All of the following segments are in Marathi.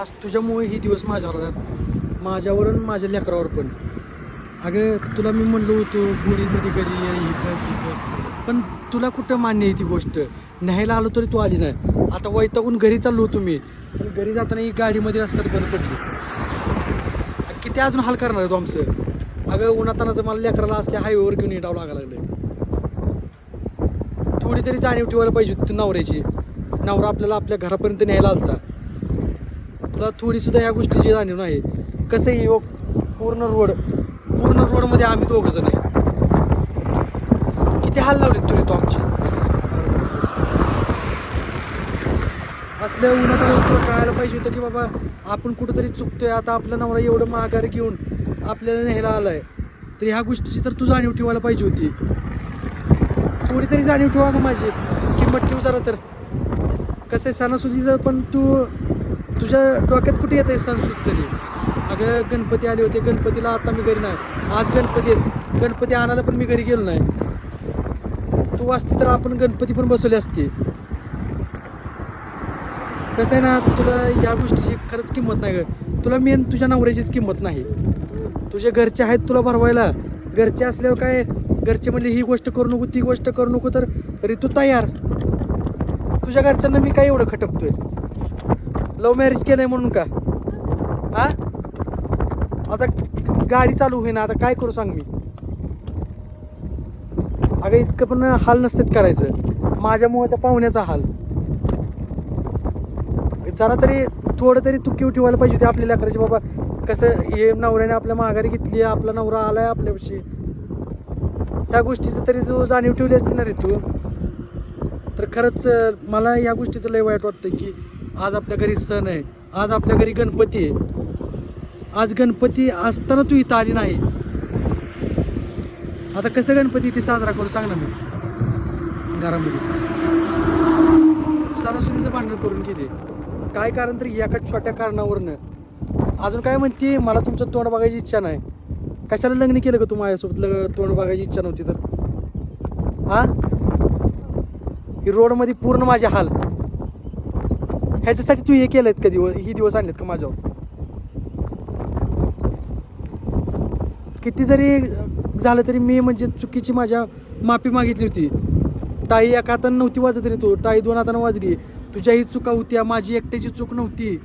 आज तुझ्यामुळे ही दिवस माझ्यावर आला. माझ्यावर आणि माझ्या लेकरावर पण. अगं तुला मी म्हणलो होतो गुढीमध्ये घरी ये ही कर पण तुला कुठं मान्य आहे ती गोष्ट? न्यायला आलो तरी तू आली नाही. आता वैतागून घरी चाललो होतो मी. पण घरी जाताना ही गाडीमध्ये रस्त्यात बंद पडली. किती अजून हाल करणार आहे आमचं? अगं उन्हातानाचं मला लेकराला असल्या हायवेवर घेऊन येडावं लागायला लागलं थोडी तरी जाणीव ठेवायला पाहिजे होती नवऱ्याची. नवरा आपल्याला आपल्या घरापर्यंत न्यायला आलता. तुला थोडीसुद्धा ह्या या गोष्टीची जाणीव नाही. कसं आहे हो, पूर्ण रोड पूर्ण रोडमध्ये आम्ही दोघं जण आहे. किती हाल लावले तुरी तो आमची? असल्या उन्हात तुला कळायला पाहिजे होतं की बाबा आपण कुठंतरी चुकतोय. आता आपला नवरा एवढं माघार घेऊन आपल्याला न्यायला आलाय. तर ह्या गोष्टीची तर तू जाणीव ठेवायला पाहिजे होती. थोडी तरी जाणीव ठेवा ना माझी किंमत ठेव जरा तर. कसं आहे सणासुदीचं पण तू तुझ्या डोक्यात कुठे येत आहे सणसूद तरी अगं गणपती आले होते. गणपतीला आता मी घरी नाही. आज गणपती आहेत गणपती आणायला पण मी घरी गेलो नाही. तू असती तर आपण गणपती पण बसवले असते. कसं आहे ना तुला या गोष्टीची खरंच किंमत नाही ग. तुला मेन तुझ्या नवऱ्याचीच किंमत नाही. तुझे घरचे आहेत तुला भरवायला. घरचे असल्यावर काय? घरचे म्हणले ही गोष्ट करू नको ती गोष्ट करू नको. तर ऋतू तयार. तुझ्या घरच्यांना मी काय एवढं खटकतोय? लव्ह मॅरेज केलंय म्हणून का? हा? आता गाडी चालू होईना आता काय करू सांग मी? अगं इतकं पण हाल नसतेत करायचं. माझ्यामुळे त्या पाहुण्याचा हाल. जरा तरी थोडं तरी तुकीव ठेवायला पाहिजे होती आपल्या लेकराची. बाबा कसं हे नवऱ्याने आपल्या माघारी घेतली आपला नवरा आलाय आपल्यापाशी. ह्या गोष्टीचं तरी तू जाणीव ठेवली असती ना रे तू? तर खरंच मला या गोष्टीचं लय वाईट वाटतं की आज आपल्या घरी सण आहे. आज आपल्या घरी गणपती आहे. आज गणपती असताना तू इथं आली नाही. आता कसं गणपती इथे साजरा करू सांग ना मी. घरामध्ये. सणासुदीचं भांडण करून गेले काय कारण तरी एका छोट्या कारणावरनं. अजून काय म्हणते? मला तुमचं तोंड बघायची इच्छा नाही. कशाला लग्न केलं का तू माझ्यासोबत? लग तोंड बघायची इच्छा नव्हती तर. हा? ही रोडमध्ये पूर्ण माझे हाल. ह्याच्यासाठी तू हे केलं आहेत का दिवस ही दिवस आणलेत का माझ्यावर? किती जरी झालं तरी मी म्हणजे चुकीची माझ्या माफी मागितली होती. टाई एका हातानं नव्हती वाजत रे तू. टाई दोन हातानं वाजली. तुझ्याही चुका होत्या माझी एकट्याची चूक नव्हती.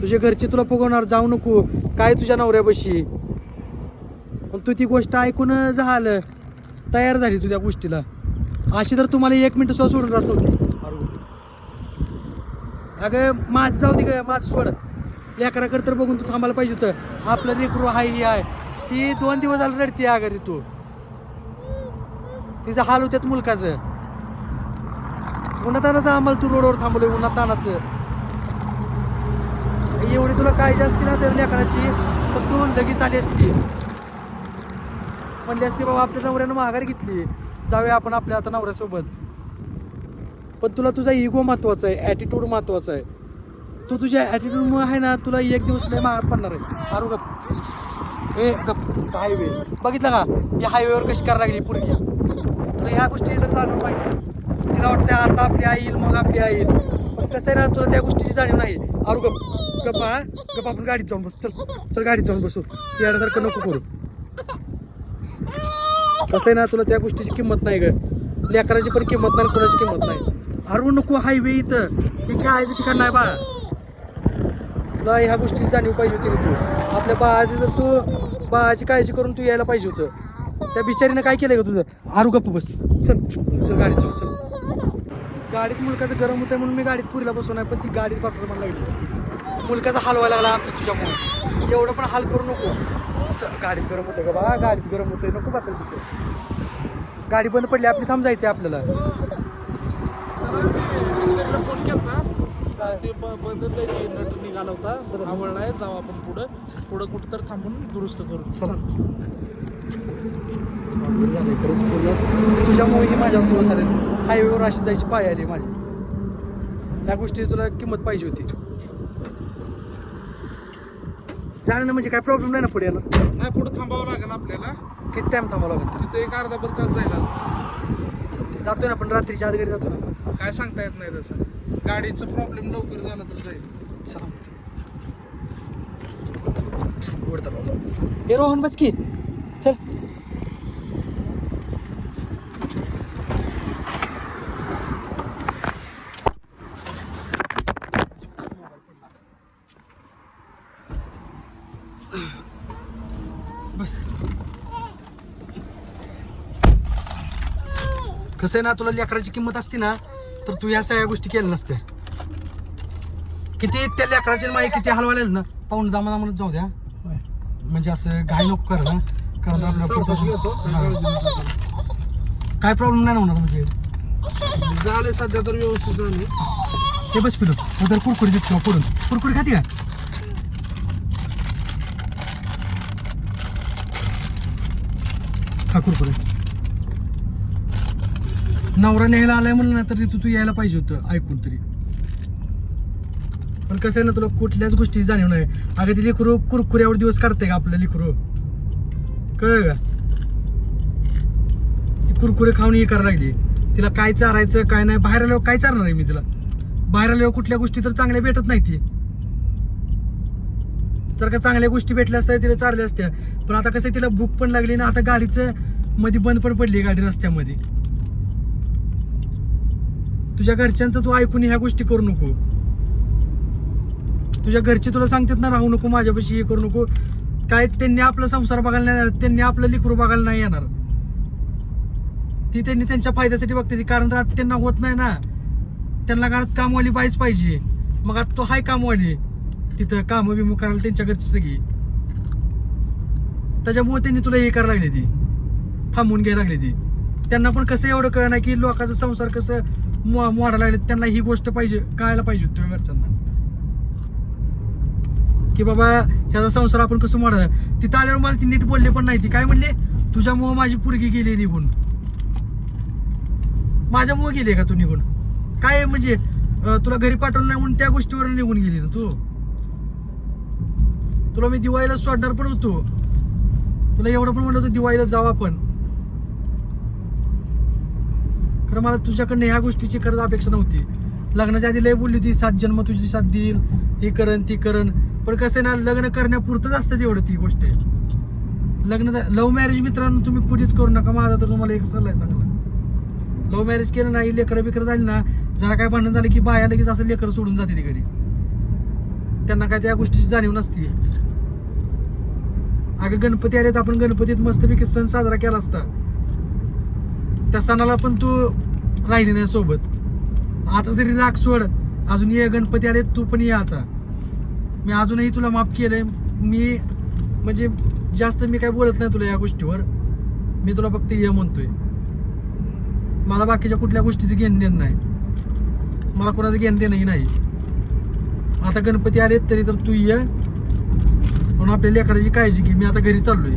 तुझे घरचे तुला फुगवणार जाऊ नको. काय तुझ्या नवऱ्यापाशी? पण तू ती गोष्ट ऐकून झालं. तयार झाली तू त्या गोष्टीला. अशी तर तुम्हाला एक मिनिट सुद्धा सोडून राहतो अगं माझं जाऊ दे ग माझं सोड. लेकराकडे तर बघून तू थांबायला पाहिजे होतं. आपलं लेकरू हाय ही आहे. ती दोन दिवस झालं रडते अगं तू. तिचं हाल होत्यात मुलकाचं. उन्हातानाचं आम्हाला तू रोडवर थांबवलंय उन्हातानाचं. एवढी तुला काळजी असते ना तर लेकराची तर तू लगेच आली असती. म्हणली असती बाबा आपल्या नवऱ्यानं माघारी घेतली. जाऊया आपण आपल्या आता नवऱ्यासोबत. पण तुला तुझा इगो महत्त्वाचा आहे ॲटिट्यूड महत्त्वाचा आहे. तू तुझ्या ॲटिट्यूडमुळे आहे ना तुला एक दिवस लय महाग पडणार आहे. आरू गप. हे गप. हायवे बघितलं का? या हायवेवर कशी करायला लागली पुढे तुला ह्या गोष्टी जर जाणून पाहिजे तिला वाटतं आता आपली आई येईल मग आपली आई येईल. पण कसं आहे ना तुला त्या गोष्टीची जाणीव नाही. आरू गप. गप हा? गप आपण गाडीत जाऊन बस. चल चल गाडीत जाऊन बसू. येण्यासारखं नको करू. कसं आहे ना तुला त्या गोष्टीची किंमत नाही ग. लेकराची पण किंमत नाही कोणाची किंमत नाही. हरवू नको हायवे इथं. हे खेळायचं ठिकाण नाही बाळा. तुला ह्या गोष्टीची जाणीव पाहिजे होती तू आपल्या बाळाची जर तू बाळाची काळजी करून तू यायला पाहिजे होतं. त्या बिचारीनं काय केलंय का तुझं? आरू गप्प बस. चल चल गाडीत चल चल. गाडीत मुलकाचं गरम होतं म्हणून मी गाडीत पुरीला बसवणार पण ती गाडीत बसायला मला लागली. मुलकाचा हलवायला लागला आमच्या तुझ्यामुळे. एवढं पण हाल करू नको. चल, गाडीत गरम होतं का बा गाडीत गरम होतंय. नको बसायला तिथे. गाडी बंद पडली आपली थांब जायचं आपल्याला. फोन केलता ते ब- बदललंय ते नट निघाला होता. आवडला आहे जाऊ आपण पुढं. पुढं कुठं तर थांबून दुरुस्त करू. चल. खरंच बोललं तुझ्यामुळे ही माझ्या दिवस आले हायवेवर अशी जायची पाळी आली माझी. या गोष्टी तुला किंमत पाहिजे होती. जाणं म्हणजे काय प्रॉब्लेम नाही ना पुढे ना नाही पुढं थांबावं लागेल आपल्याला. किती टाइम थांबावं लागेल? तिथे एक अर्धा तास जायला तरी चालतंय. जातोय ना आपण रात्रीच्या आत घरी जातो ना. काय सांगता येत नाही तसं. गाडीचा प्रॉब्लेम लवकर झाला तर जाईल. चला उघड हे रोहन बचकी चल. बस. कसं आहे ना तुला लेकराची किंमत असते ना तर तू या सगळ्या गोष्टी केल्या नसत्या. किती त्या लेकराची माई किती हलवायला ना. पाहून दामा दामाला जाऊ द्या. म्हणजे असं घाई नको करा ना कारण आपल्या पुढचं- हा. काय प्रॉब्लेम नाही ना होणार म्हणजे. झाले सध्या तर व्यवस्थित झाले. ते बस पिलो. उदर कुरकुरी देतो पुढून. कुरकुरी खाती का? खा कुरकुरी. नवरा न्यायला आलाय म्हणलं ना तरी तू तू यायला पाहिजे होतं ऐकून तरी. पण कसं आहे ना तुला कुठल्याच गोष्टी जाणीव नाही. अगं ती लिखरू कुरकुऱ्यावर दिवस काढते का आपलं लिखरू कळ का? ती कुरकुरे खाऊन हे करायला लागली. तिला काय चारायचं काय नाही बाहेर आल्यावर काय चारणार आहे मी तिला? बाहेर आल्यावर कुठल्या गोष्टी तर चांगल्या भेटत नाही ती. जर का चांगल्या गोष्टी भेटल्या असत्या तिला चारल्या असत्या. पण आता कसं आहे, तिला भूक पण लागली ना आता गाडीचं मध्ये बंद पण पडली गाडी रस्त्यामध्ये. तुझ्या घरच्यांचं तू ऐकून ह्या गोष्टी करू नको. तुझ्या घरचे तुला सांगतात ना राहू नको माझ्यापाशी हे करू नको. काय त्यांनी आपला संसार बघायला नाही येणार त्यांनी आपलं लिकरू बघायला नाही येणार. ती त्यांनी त्यांच्या फायद्यासाठी बघते ती कारण तर आता त्यांना होत नाही ना. त्यांना घरात कामवाली बाईच पाहिजे. मग आता तो हाय कामवाली. तिथं काम बिम करायला त्यांच्या घरची सगळी. त्याच्यामुळे त्यांनी तुला हे करायला लागली ती. थांबून घ्यायला लागली ती. त्यांना पण कसं एवढं कळ नाही की लोकांचा संसार कसं मो- मोडायला लागले त्यांना ही गोष्ट पाहिजे कळायला पाहिजे होती घरच्यांना. की बाबा ह्याचा संसार आपण कसं मोडा तिथं आल्यावर मला ती नीट बोलले पण नाही ती. काय म्हणले? तुझ्यामुळं माझी पुरगी गेली निघून. माझ्यामुळे गेली का तू निघून? काय म्हणजे तुला घरी पाठवलं नाही म्हणून त्या गोष्टीवर निघून गेली ना तू? तुला मी दिवाळीला सोडणार पण होतो. तुला एवढं पण म्हणलं होतं दिवाळीला जाऊ आपण. खरं मला तुझ्याकडनं ह्या गोष्टीची खरंच अपेक्षा नव्हती. लग्नाच्या आधी लय बोलली होती सात जन्म तुझी साथ देईल हे करण ती करण. पण कसं आहे ना लग्न करण्यापुरतंच असतं तेवढं ती गोष्ट लग्न लव्ह मॅरेज मित्रांनो तुम्ही कुठेच करू नका माझा तर तुम्हाला एक सल्ला आहे चांगला. लव्ह मॅरेज केलं नाही लेकरं बिकर झाली ना जरा काय भांडण झालं की बाया लगेच असं लेकरं सोडून जाते ती घरी. त्यांना काय त्या गोष्टीची जाणीव नसते. अगं गणपती आले तर आपण गणपतीत मस्तपैकी सण साजरा केला असता. त्या सणाला पण तू राहिली नाही सोबत. आता तरी राग सोड. अजून ये गणपती आले तू पण ये आता. मी अजूनही तुला माफ केलंय. मी म्हणजे जास्त मी काय बोलत नाही तुला या गोष्टीवर. मी तुला फक्त ये म्हणतोय. मला बाकीच्या कुठल्या गोष्टीचं घेणं देणं नाही. मला कोणाचं घेणं देणंही नाही. आता गणपती आले तरी तर तू ये. म्हणून आपल्या लेकराची काळजी घे. मी आता घरी चाललोय.